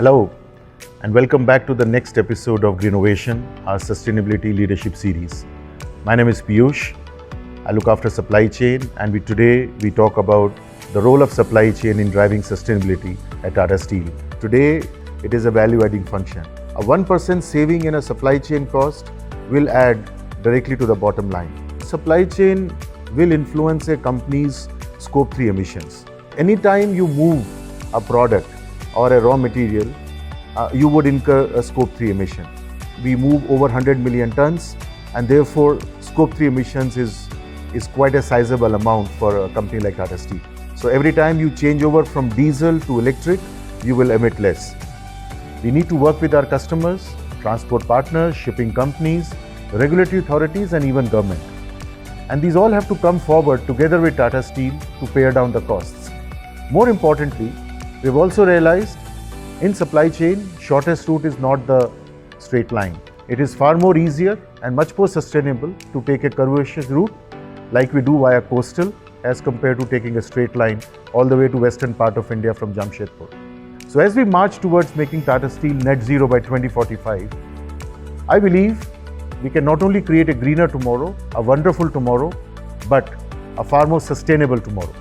Hello, and welcome back to the next episode of Greenovation, our sustainability leadership series. My name is Piyush. I look after supply chain, and we, today we talk about the role of supply chain in driving sustainability at Tata Steel. Today, it is a value adding function. A 1% saving in a supply chain cost will add directly to the bottom line. Supply chain will influence a company's scope 3 emissions. Anytime you move a product or a raw material, uh, you would incur a scope 3 emission. We move over 100 million tons, and therefore, scope 3 emissions is, is quite a sizable amount for a company like Tata Steel. So, every time you change over from diesel to electric, you will emit less. We need to work with our customers, transport partners, shipping companies, regulatory authorities, and even government. And these all have to come forward together with Tata Steel to pare down the costs. More importantly, we've also realized in supply chain, shortest route is not the straight line. It is far more easier and much more sustainable to take a curvaceous route like we do via coastal as compared to taking a straight line all the way to western part of India from Jamshedpur. So as we march towards making Tata Steel net zero by 2045, I believe we can not only create a greener tomorrow, a wonderful tomorrow, but a far more sustainable tomorrow.